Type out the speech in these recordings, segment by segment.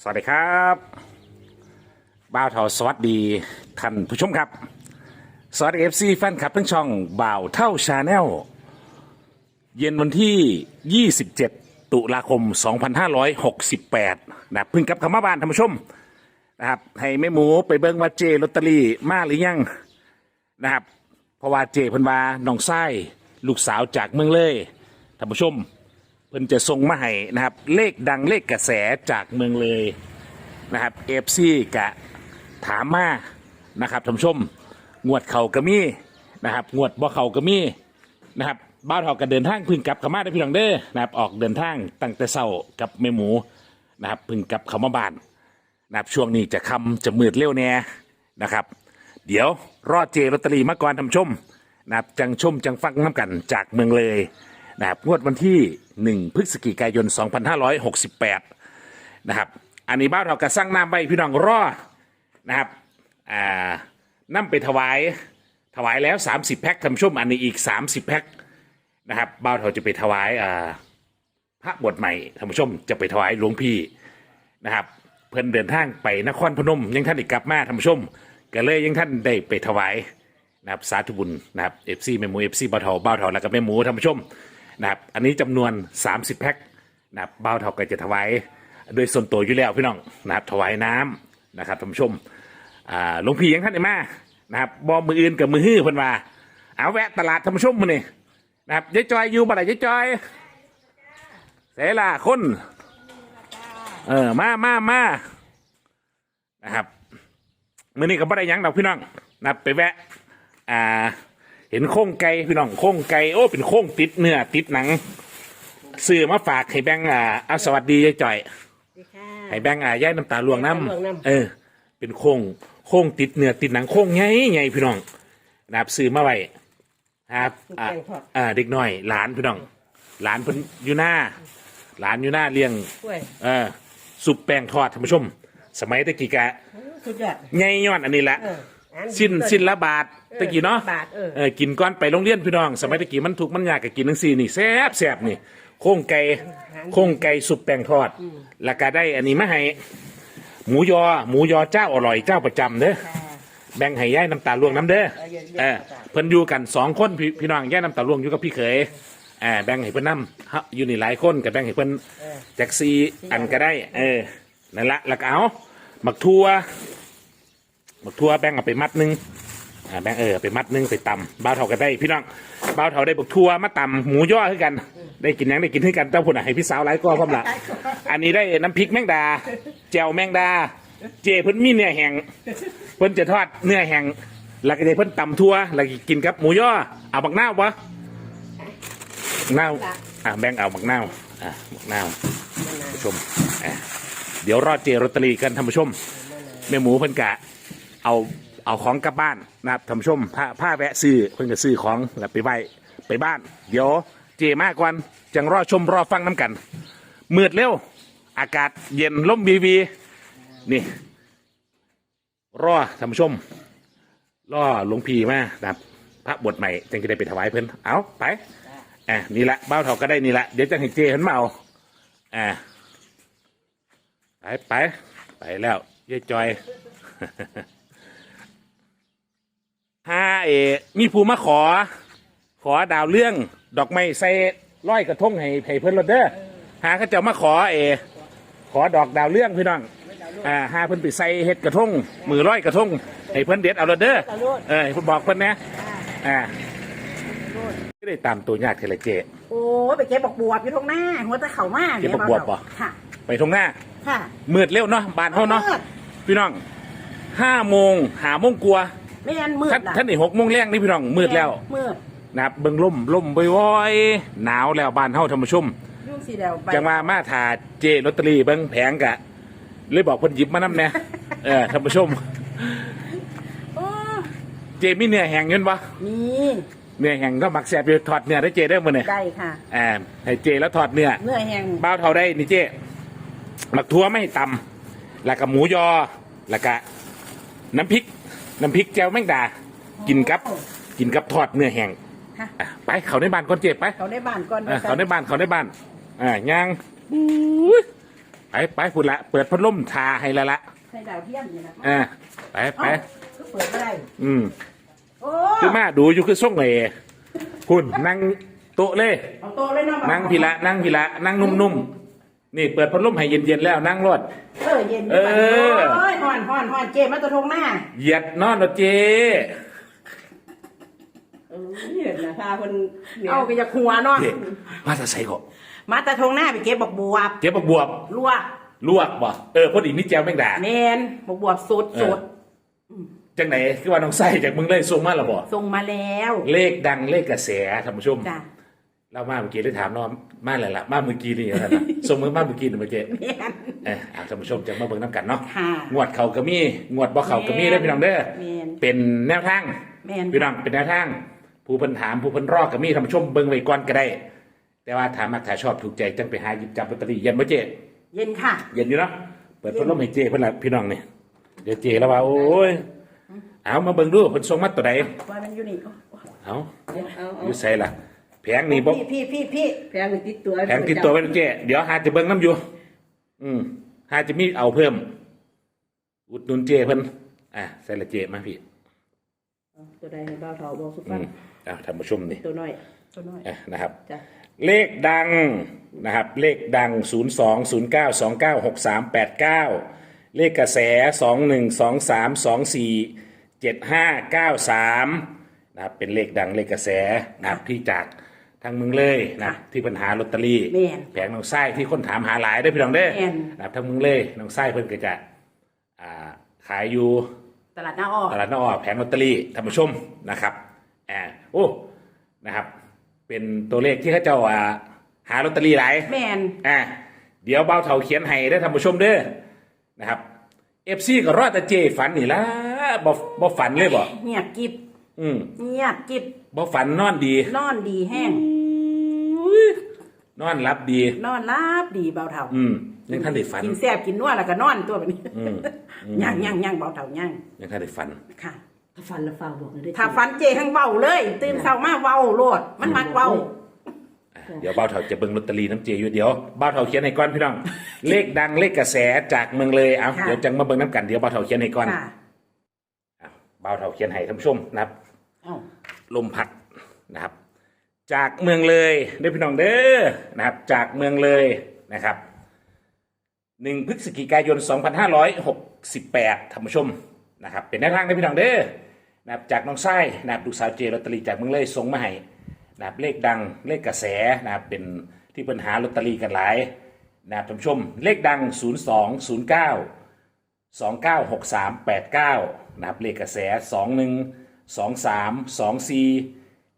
สวัสดีครับบ่าวเทาสวัสดีท่านผู้ชมครับ สวัสดีเอฟซีแฟนคลับทั้งช่องบ่าวเท่าชาแนลเย็นวันที่ 27 ตุลาคม 2568นะเพึ่งกลับเข้ามาบ้านท่านผู้ชมนะครับให้แม่หมูไปเบิ้งว่าเจลอตเตอรี่มาหรือยังนะครับเพราะว่าเจเพิ่นว่าน้องไส้ลูกสาวจากเมืองเลยท่านผู้ชม เพิ่นจะส่งมาให้นะครับ เลขดังเลขกระแสจากเมืองเลยนะครับเอฟซีกะถามมานะครับท่านผู้ชมงวดเข่ากระมีนะครับงวดบ่เข่ากระมีนะครับบ้านเฮาก็เดินทางพึ่งกลับเข้ามาได้พี่น้องเด้อนะครับออกเดินทางตั้งแต่เช้ากับแม่หมูนะครับพึ่งกลับเข้ามาบ้านนะครับช่วงนี้จะคำจะมืดเร็วแน่นะครับ เดี๋ยวรอเจลอตเตอรี่มาก่อนท่านผู้ชมนะครับจังชมจังฟังน้ำกันจากเมืองเลย นะครับงวดวันที่ 1 พฤศจิกายน 2568 นะครับ อันนี้บ้านเรากระสร้างน้ำใบพี่น้องรอนะครับอ่านำไปถวายถวายแล้ว 30 แพ็คท่านผู้ชมอันนี้อีก 30 แพ็คนะครับบ้านเราจะไปถวายอ่าพระบทใหม่ท่านผู้ชมจะไปถวายหลวงพี่นะครับ เพิ่นเดินทางไปนครพนม ยังท่านอีกกลับมาท่านผู้ชมก็เลยยังท่านได้ไปถวายนะครับสาธุบุญนะครับเอฟซีแม่หมูเอฟซีบ้าวเทาบ้าวเทาแล้วก็แม่หมูท่านผู้ชม นะครับอันนี้จำนวน 30 แพ็คนะครับบ้าเทาก็จะถวายโดยส่วนตัวอยู่แล้วพี่น้องนะครับถวายน้ำนะครับท่านผู้ชมอ่าหลวงพี่ยังท่านได้มานะครับบอมืออื่นกับมือฮื้อเพิ่นว่าเอาแวะตลาดท่านผู้ชมมานี่นะครับยายจอยอยู่บ่ได้ยายจอยเสล่ะคนเออมามามานะครับมื่อนี้ก็บ่ได้หยังดอกพี่น้องนะครับไปแวะอ่า เห็นโค้งไก่พี่น้องโค้งไก่โอ้เป็นโค้งติดเนื้อติดหนังซื้อมาฝากให้แบงค์อ่าเอาสวัสดียายจ่อยดีค่ะให้แบงค์อ่าย่ายน้ำตาลวงน้น้ำตาลวงน้ำำเออ เป็นโค้งโค้งติดเนื้อติดหนังโค้งไงไงพี่น้องนะครับซื้อมาไว้ครับอ่าอ่าเด็กน้อยหลานพี่น้อง หลานเพิ่นอยู่หน้า หลานอยู่หน้าเลี้ยง กล้วยเออสุปแป้งทอดท่านผู้ชม สมัยตะกี้กะ สุดยอด ไงย้อนอันนี้แหละเอออัน สิ้นสิ้นละบาทเออตะกี้เนาะบาทเออ เออกินก้อนไปโรงเรียนพี่น้อง สมัยตะกี้มันถูกข์มันยากกับกินทั้งสี่นี่แซ่บแซ่บนี่โค้งไก่โค้งไก่สุปแป้งทอด แล้วก็ได้อันนี้มาให้หมูยอ หมูยอเจ้าอร่อยเจ้าประจำเด้อค่ะแบ่งให้ย่ายน้ำตาลวงน้ำเด้อเออเย็นๆเออจ้ะเพิ่นอยู่กันสองคนพี่พี่น้องย่ายน้ำตาลวงอยู่กับพี่เขยอ่าแบ่งให้เพิ่นน้ำเฮาอยู่นี่หลายคนก็แบ่งให้เพิ่นเออจากซีอันก็ได้ เออนั่นละแล้วก็เอาหมักทัว หมักทั่วแบ่งเอาไปมัดนึงอ่าแบ่งเออไปมัดนึงไปตำบ้าวเท่าก็ได้ พี่น้องบ้าวเท่าได้บักทั่วมาตำหมูย่อให้กัน ได้กินยังได้กินให้กันเจ้าพุ่นอะให้พี่สาวหลายก็พร้อมละอันนี้ได้น้ำพริกแมงดาแจ่วแมงดา เจเพิ่นมีเนื้อแห้งเพิ่นจะทอดเนื้อแห้งแล้วก็จะเพิ่นตำทั่วแล้วก็กินกับหมูย่อเอาบักนาวปะนาวอะแบ่งเอาบักนาวอะบักนาวผู้ชมอะเดี๋ยวรอเจรตเตอรี่กันท่านผู้ชมแม่หมูเพิ่นกะ เอาเอาของกลับบ้านนะครับท่านผู้ชมผ้าผ้าแวะซื้อเพิ่นก็ซื้อของแล้วไปไว้ไปบ้าน เดี๋ยวเจมากกวันจังรอชมรอฟังน้ำกัน มืดเร็ว อากาศเย็นลมบีบีนี่ รอท่านผู้ชม รอหลวงพี่มานะครับ พระบทใหม่จึงจะได้ไปถวายเพิ่นเอาไปอะนี่ละเบ้าเถาก็ได้นี่ละเดี๋ยวจะให้เจเพิ่นมาเอาอ่าไปไปไปแล้วเย้จอย เอมีผู้มาขอ ขอดาวเรื่อง ดอกไม้ใส่ร้อยกระทงให้ให้เพิ่นรถเด้อหาเขาเจะมาขอเอ ขอดอกดาวเรื่องพี่น้องอ่าหาเพิ่นไปใส่เฮ็ดกระทงมือร้อยกระทงให้เพิ่นเด็ดเอารถเด้อเออให้เพิ่นบอกเพิ่นนะอ่าไม่ได้ตามตัวยากเทเลเจ โอ้ยไปเก็บบอกบวบอยู่ตรงหน้าหัวตะเข่ามากเก็บบักบวบเหรอค่ะ ไปตรงหน้าค่ะมืดเร็วเนาะบ้านเฮาเนาะมืดพี่น้องห้าโมงหาโมงกลัวาไม่งั้นมืดท่านล่ะท่านนี่หกโมงแรงนี่พี่น้องมืดแล้วมืดนะครับเบิ่งล่มล่มบ่อยๆหนาวแล้วบ้านเฮาท่านผู้ชมยุ่งสีแดงไปจังว่ามาถ่าเจลอตเตอรี่เบิ่งแผงกะ เลยบอกเพิ่นหยิบมานำแน่เออท่านผู้ชม โอ้เจมีเนื้อแห้งอยืนบ่มีเนื้อแห้งก็มักแซ่บอยู่ถอดเนื้อได้เจได้อมื้อนี้ได้ค่ะอ่าให้เจแล้วถอดเนื้อเนื้อแห้งบ้าวเท่าได้นี่เจหมักทั่วไม่ให้ตำแล้วก็หมูยอแล้วก็น้ำพริก น้ำพริกแจ่วแมงดา กินกับ กินกับทอดเนื้อแห้งค่ะอะไปเขาในบ้านก่อนเจ็บไปเขาได้บ้านก่อนอะนะคะเขาในบ้านเขาในบ้านอ่าย่างอุ๊ยไปไปพูดละ เปิดพัดลมทาให้และละใส่ดาวเทียมนี่นะอ่าไปไปเอ้าก็เปิดไม่ได้อืม โอ้คือมาดูอยู่คือส่งเลยคุณ นั่งโต๊ะเลย เอาโตะเลยเนาะนั่งพิละนั่งพิละนั่งนุ่มๆ นี่เปิดพัดลมให้เย็นๆแล้วนั่งรถ เออเย็นเออ โอ้ยห่อนห่อนห่อนเจมาตัวทงหน้าเหยียดนอนรถเจ เออเห็นนะค่ะคนเนี่ยเอาไปจากหัวเนาะเจมาจะใส่ก็มาตะทงหน้าไปเก็บบักบวบเก็บบักบวบลวกลวกบ่เออพอดีมีแจวแมงดาเนนบักบวบสดเอสอดจังไหนคือว่าน้องไส้จากมึงเลยส่งมาแล้วบ่ส่งมาแล้วเลขดังเลขกระแสท่านผู้ชมจ้ะเรามาเมื่อกี้ได้ถามน้องมาอะไรล่ะมาเมื่อกี้นี่ท่านนะส่งมือมาเมื่อกี้นี่เมื่อกี้แม่น เออเอาท่านผู้ชมจะมาเบิ่งน้ำกันเนาะค่ะงวดเขาก็มีงวดบ่เขาก็มีได้อพี่น้องเด้อแม่น เป็นแนวทาง แม่นพี่น้องเป็นแนวทาง ผู้เพิ่นถามผู้เพิ่นรอก็มีท่านผู้ชมเบิ่งไว้ก่อนก็ได้ แต่ว่าถามมักถ้าชอบถูกใจจังไปหาหยิบจับลอตเตอรี่เย็นบ่เจ๊เย็นค่ะ เย็นอยู่เนาะเปิดพัดลมให้เจ๊เพิ่นละพี่น้องนี่เดี๋ยวเจ๊แล้วว่าโอ้ยเอามาเบิ่งดูเพิ่นส่งมาตัวใดว่ามันอยู่นี่โอ้เอาเอาอเอายู่ใส่ล่ะแผงนี่บ่พี่พี่พี่พี่แพงติดตัวแผงติดตัวไว้นะเจ๊เดี๋ยวหาจะเบิ่งน้ำอยู่ อืมหาจะมีเอาเพิ่ม อุดหนุนเจ๊เพิ่นอะใส่ละเจ๊มาพี่เอาตัวใดให้เบาเถาบอกสุอืฟังมอะท่านผู้ชมนี่ตัวน้อย ตัวน้อย อะนะครับ จ้ะ เลขดังนะครับ เลขดัง 0 2 0 9 2 9 6 3 8 9 เลขกระแส 2 1 2 3 2 4 7 5 9 3นะครับเป็นเลขดังเลขกระแสนะครับที่จาก ทางเมืองเลยนะที่ปัญหาลอตเตอรี่แม่นแผงน้องไส้ที่คนถามหาหลายได้อพี่น้องเด้อแม่น นะครับทางเมืองเลยน้องไส้เพิ่นก็จะอ่าขายอยู่ ตลาดหน้าอ้อ ตลาดนอกแผงลอตเตอรี่ท่านผู้ชมนะครับอ่าโอ้นะครับ เป็นตัวเลขที่เขาเจ้าอ่าหาลอตเตอรี่หลายแม่นอ่าเดี๋ยวเบาเถาเขียนให้ได้อท่านผู้ชมเด้อนะครับเอฟซีก็รอดแต่เจฝันนี่ละบ่บ่ฝันเลยบ่ เงียบกิบ อืมเงียบกิบบ่ฝันนอนดีนอนดีแห้งนอนรับดี นอนรับดีเบาเท่าอืมยังท่านได้ฝัน กินแซ่บกินนัวแล้วก็นอนตัวแบบนี้อืมย่างย่างย่างเบาเท่าย่างยังท่านได้ฝันค่ะถ้าฟันแล้วฟังบอกเลยได้ถ้าฟันเจทั้งเบาเลย ตื่นเช้ามาเบาโลด มันมักเบาเดี๋ยวเบ้าเถาจะเบิ่งลอตเตอรี่น้ำเจอยู่เดี๋ยวเบ้าเถาเขียนให้ก่อนพี่น้อง เลขดังเลขกระแสจากเมืองเลยเอาค่ะเดี๋ยวจังมาเบิ่งน้ำกันเดี๋ยวเบ้าเถาเขียนให้ก่อนค่ะอะเบ้าเถาเขียนให้ท่านผู้ชมนะครับเอ้า ลมพัดนะครับ จากเมืองเลยเด้อพี่น้องเด้อนะครับ จากเมืองเลยนะครับหนึ่งพฤศจิกายน 2568ท่านผู้ชมนะครับ เป็นแนวทางได้อพี่น้องเด้อนะครับจากน้องไส้นะครับลูกสาวเจลอตเตอรี่จากเมืองเลยส่งมาให้นะครับเลขดังเลขกระแสนะครับเป็นที่ปัญหาลอตเตอรี่กันหลายนะครับท่านผู้ชม เลขดัง 0209สองเก้าหกสามแปดเก้านะครับเลขกระแสสองหนึ่ง สองสามสองสี่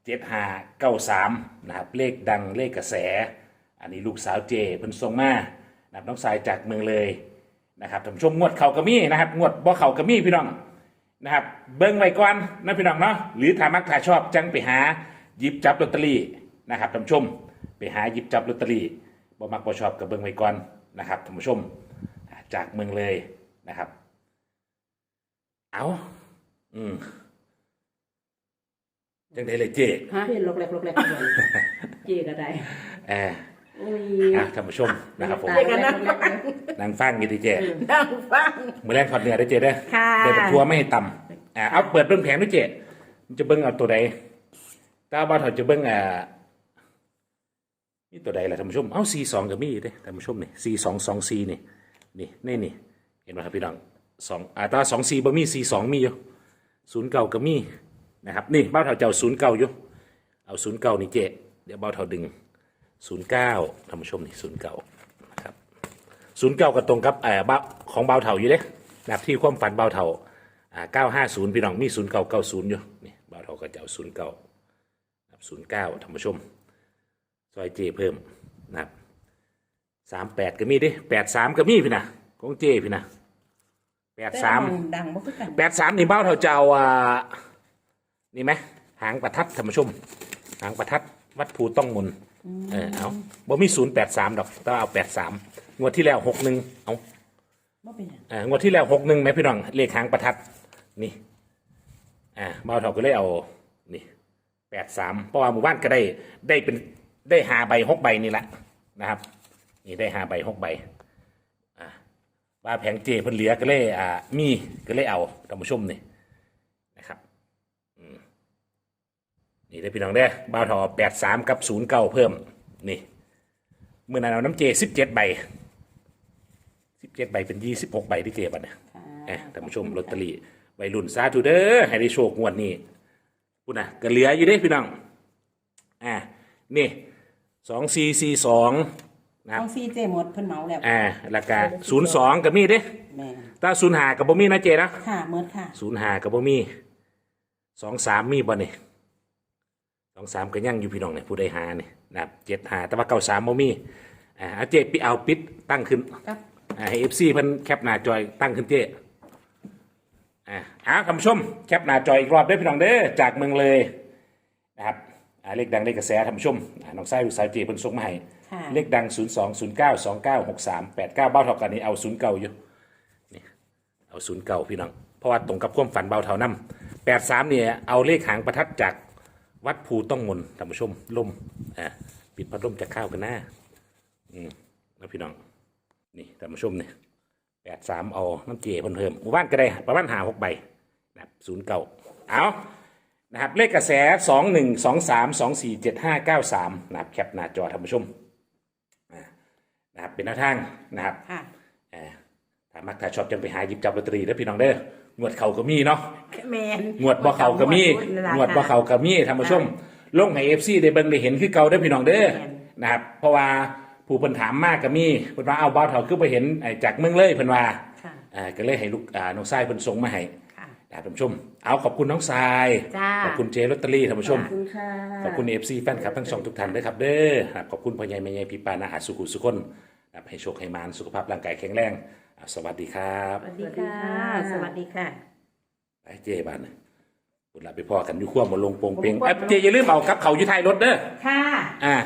เจ็ดห้าเก้าสามนะครับเลขดังเลขกระแส อันนี้ลูกสาวเจเพิ่นส่งมานะครับน้องสายจากเมืองเลยนะครับท่านผู้ชมงวดเขากระมี่นะครับงวดบ่เขากระมี่พี่น้องนะครับเบิ้งไว้ก่อนนะพี่น้องเนาะหรือถ้ามักถ้าชอบจังไปหาหยิบจับลอตเตอรี่นะครับท่านผู้ชมไปหาหยิบจับลอตเตอรี่บ่มักบ่ชอบกับเบิ้งไว้ก่อนนะครับท่านผู้ชมจากเมืองเลยนะครับ เอาอืม จังได้เลยเจ๊ฮะเห็นลกแหลกลกแหลกบ่อยเจก็ได้แอบโอ้ยอะท่านผู้ชมนะครับผมตายแล้วลกแหลกนางฟังกี่ทีเจ๊นั่งฟังมือแรกถอดเนื้อได้เจ๊ได้อค่ะ ได้แบบทัวไม่ให้ต่ำอ่าเอาเปิดเบิ้งแผงด้วยเจ๊มันจะเบิ้งเอาตัวใดตาบ้าถอดจะเบิ้งอ่านี่ตัวใดล่ะท่านผู้ชม เอาซีสองกับมีเด้อท่านผู้ชมนี่ซีสองสองซีนี่นี่นี่นี่เห็นไหมครับพี่น้องสองอ่าแตว่าสองซีบ่มีซีสองมีอยู่ศูนย์เก่าก็มี นะครับนี่เบ้าเท่าเจ้าศูนย์เก่าอยู่เอาศูนย์เก่านี่เจ๊เดี๋ยวเบ้าเท่าดึงศูนย์เก้าท่านผู้ชมนี่ศูนย์เก่านะครับศูนย์เก้าก็ตรงกับเอ่อบ้าของเบาเท่าอยู่เลยนะครับที่ความฝันเบาเท่าอ่าเก้าห้าศูนย์พี่น้องมีศูนย์เก้าเก้าศูนย์อยู่นี่เบาเท่าก็จะเอาศูนย์เก้าศูนย์เก้าท่านผู้ชมซอยเจเพิ่มนะครับสามแปดก็มีดิแปดสามก็มีพี่นะของเจพี่นะแปดสามดังบ่คือกันแปดสามนี่เบ้าเท่าเจ้าอ่า นี่ไหมหางประทัดท่านผู้ชม หางประทัดวัดภูต้องมนเออเอาบ่มีศูนย์แปดสามดอกต้องเอาแปดสามงวดที่แล้วหกหนึ่งเอาบ่เป็นหยังเอองวดที่แล้วหกหนึ่งไหมพี่น้องเลขหางประทัดนี่อ่าเบ้าเท่าก็เลยเอานี่แปดสามเพราะว่าหมู่บ้านก็ได้ได้เป็นได้หาใบหกใบนี่แหละนะครับ นี่ได้หาใบหกใบว่าแผงเจเพิ่นเหลือก็เลยอ่ามีก็เลยเอาท่านผู้ชมนี่นะครับอืม นี่ได้อพี่น้องเด้อบ่าวทอแปดสามกับศูนย์เก้าเพิ่ม นี่เมื่อนั้นเอาน้ำเจสิบเจ็ดใบสิบเจ็ดใบเป็นยี่สิบหกใบที่เจบัดเนี่ยเอ๊ะท่านผู้ชมลอตเตอรี่วัยรุ่นสาธุเด้อให้ได้โชคงวดนี้พูดนะก็เหลืออยู่เด้พี่น้องอ่านี่สองสี่สี่สองนะครัต้บองซีเจหมดเพิ่นเหมาแล้วอ่าแล้วก็ศูนย์สองกับมีเด้แม่ถ้าศูนย์หากับบ่มีนะเจนะค่ะเมิดค่ะศูนย์หากับบ่มีสองสามมีบ่เนี่ย สองสามก็ยังอยู่พี่น้องเนี่ยผู้ใดหาเนี่ยนะครับเจ็ดหาแต่ว่าเก้าสามบ่มีอ่าเอาเจปิเอาปิดตั้งขึ้นครับ อ่าให้เอฟซีเพิ่นแคปหน้าจอยตั้งขึ้นเจ้อ่าเอาคำชมแคปหน้าจอยอีกรอบเด้อพี่น้องเด้อจากเมืองเลยนะครับอ่าเลขดังเลขกระแสท่านผู้ชมอ่าน้องไส้ลูกสาวเจเพิ่นส่งมาให้ค่ะ เลขดัง 0 2 0 9 2 9 6 3 8 9เบ้าเท่ากันนี้เอา0เก่าอยู่นี่เอา0เก่าพี่น้องเพราะว่าตรงกับความฝันเบาเท่านํ8 3เนี่ยเอาเลขหางประทัดจาก วัดภูต้องมนท่านผู้ชมลมอ่าปิดพัดลมจากข้าวกันหน้าอืมแล้วพี่น้องนี่ท่านผู้ชมเนี่ยแปดสามเอาน้ำเจเพิ่มเพิ่มหมู่บ้านก็ได้ประมาณหาหกใบนะครับศูนย์เก่าเอานะครับเลขกระแสสองหนึ่งสองสามสองสี่เจ็ดห้าเก้าสามนะครับแคปหน้าจอท่านผู้ชมอ่านะครับเป็นหน้าทางนะครับค่ะอ่าถ้ามักถ้าชอบจังไปหาหยิบจับลอตเตอรี่เด้อพี่น้องเด้อ งวดเขาก็มีเนาะแมนงวดบ่เขาก็มีงวดบ่เขาก็มีท่านผู้ชมลงให้เอฟซีได้เบิ่งได้เห็นคือเก่าเด้อพี่น้องเด้อนะครับ เพราะว่าผู้เพิ่นถามมากก็มีเพิ่นว่าเอาบ่าวเฒ่าคือไปเห็นไอ้จากเมืองเลยเพิ่นว่าค่ะ อ่าก็เลยให้ลูกอ่าน้องทรายเพิ่นส่งมาให้ค่ะท่านผู้ชม เอาขอบคุณน้องทรายจ้า ขอบคุณเจลอตเตอรี่ท่านผู้ชม ขอบคุณค่ะ ขอบคุณเอฟซีแฟนคลับทั้งสองทุกท่านด้วยครับเด้อครับขอบคุณพ่อใหญ่แม่ใหญ่พี่ปานาหาสุขุสุขคน ครับให้โชคให้มานสุขภาพร่างกายแข็งแรงอ่าสวัสดีครับสวัสดีค่ะ สวัสดีค่ะ ไปเจบ้านนะคุณลาไปพ่อกันอยู่ขั้วหมดลงโปงเปงเอ้ยเจอย่าลืมเอากับเขาอยู่ท้ายรถเด้อค่ะ อ่า